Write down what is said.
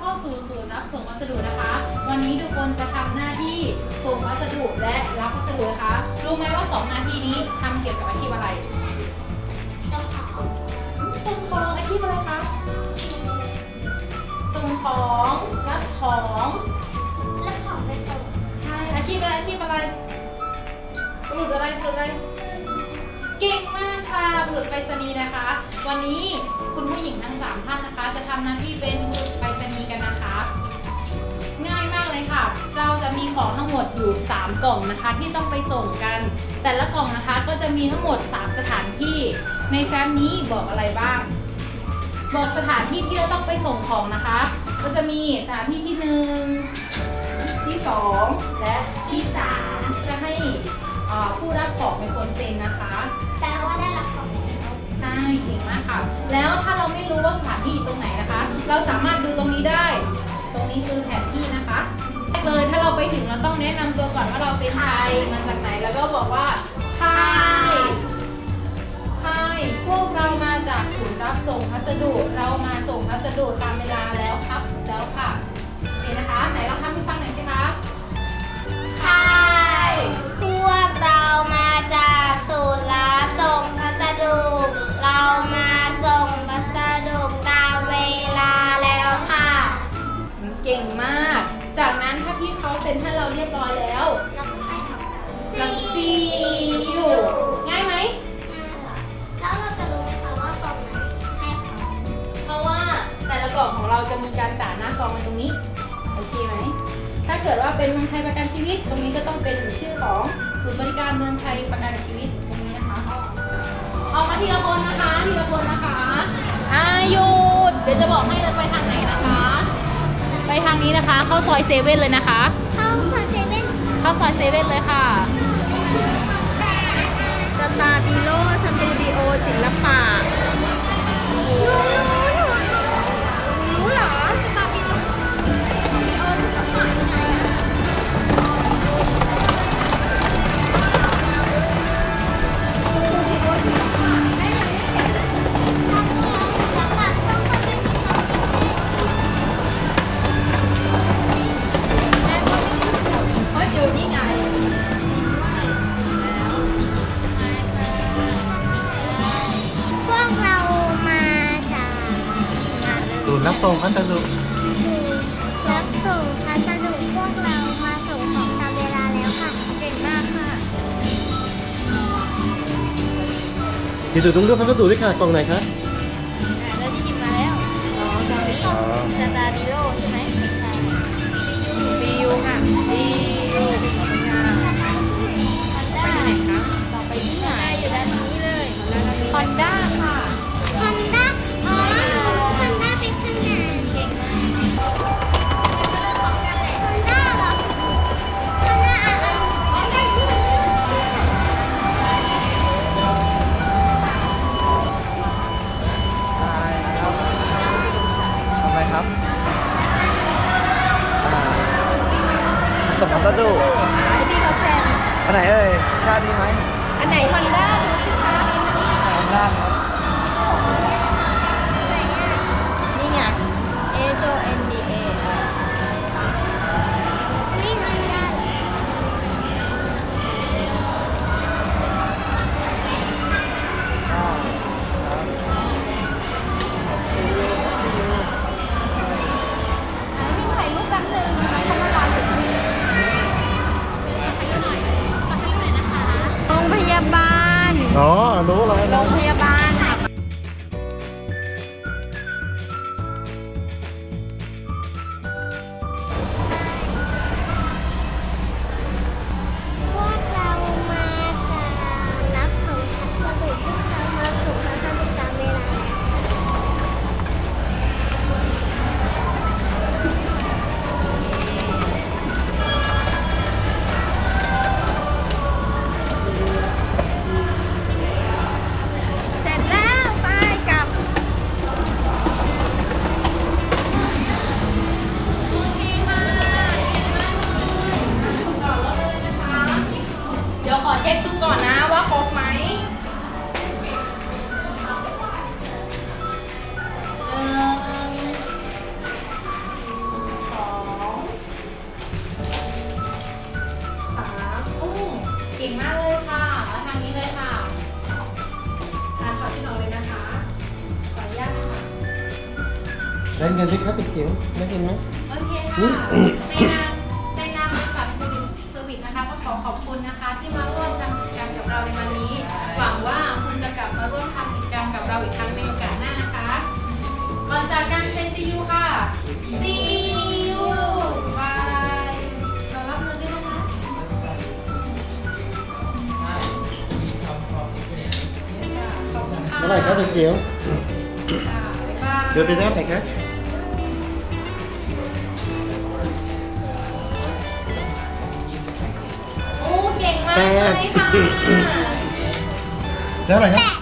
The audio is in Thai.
ข้าสู่ศูนย์รับส่งวัสดุนะคะ วันนี้ทุกคนจะทำหน้าที่ส่งวัสดุและรับวัสดุนะคะ รู้ไหมว่าสองหน้าที่นี้ทำเกี่ยวกับอาชีพอะไรส่งของอาชีพอะไรคะส่งของรับของรับของไปส่งใช่อาชีพอะไรอาชีพอะไรสมุดอะไรสมุดอะไรเก่งมาก ค่ะบุรุษไปรษณีย์นะคะ วันนี้คุณผู้หญิงทั้งสามท่านนะคะ จะทำหน้าที่เป็นบุรุษไปรษณีย์กันนะคะ ง่ายมากเลยค่ะ เราจะมีของทั้งหมดอยู่ 3 กล่องนะคะ ที่ต้องไปส่งกัน แต่ละกล่องนะคะก็จะมีทั้งหมด 3 สถานที่ ในแฟ้มนี้บอกอะไรบ้าง บอกสถานที่ที่เราต้องไปส่งของนะคะ ก็จะมีสถานที่ที่หนึ่งที่สองและที่สามจะให้เอ่อผู้รับของเป็นคนเซ็นนะคะ เราสามารถดูตรงนี้ได้ ตรงนี้คือแผนที่นะคะแรกเลยถ้าเราไปถึงเราต้องแนะนำตัวก่อนว่าเราเป็นใครมาจากไหนแล้วก็บอกว่าไทยไทยพวกเรามาจากศูนย์รับส่งพัสดุ เรามาส่งพัสดุตามเวลาแล้วครับแล้ว จากนั้นถ้าพี่เขาเซ็นให้เราเรียบร้อยแล้วแล้วก็ให้ของลังซีอยู่ ง่ายไหม แล้วเราจะรู้ไหมคะว่ากล่องไหนให้ของเพราะว่าแต่ละกล่องของเราจะมีการจ่าหน้าซองไว้ตรงนี้ โอเคไหม ถ้าเกิดว่าเป็นเมืองไทยประกันชีวิต ตรงนี้ก็ต้องเป็นชื่อของศูนย์บริการเมืองไทยประกันชีวิตตรงนี้นะคะออกมาทีละคนนะคะ ทีละคนนะคะอาหยุด เดี๋ยวจะบอกให้เราไปทาง ไหนนะคะไปทางนี้นะคะ เข้าซอยเซเว่นเลยนะคะ เข้าคอนเซเว่นเข้าซอยเซเว่นเลยค่ะ สตาร์บิโลสตูดิโอศิลปะหนูหนู ย์รับส่งพัสดุรับส่งพัสดุพวกเรามาส่งของตามเวลาแล้วค่ะ เก่งมากค่ะที่ดูต้องเลือกพัสดุด้วยค่ะกล่องไหนคะแล้วที่หยิบมาแล้วอ๋อจอยอ๋อสตาร์บิโลใช่ไหมไม่ใช่ซียูค่ะซี ส่งพัสดุให้พี่เขาแซงอันไหนเอ่ยชาตินี้ไหมอันไหนฮอนด้าดูสิคะทำได้ครับ อเช็คดูก่อนนะว่าครบไหมหนึ่งสองสามอู้เก่งมากเลยค่ะมาทางนี้เลยค่ะทานขอที่น้องเลยนะคะ ขออนุญาตนะคะ เล่นกันสิครับติ๊กจิ๋วได้ยินไหมโอเคค่ะไม่นา จากการเป็นซีอูค่ะซีอูบายเรารับเงินด้วยนะคะขอบคุณค่ะเมื่อไหร่ครับเดี๋ยวค่ะบ๊าเดี๋ยวตีน้ำใส่ครับโอ้เก่งมากเลยค่ะ แล้ไหมครับ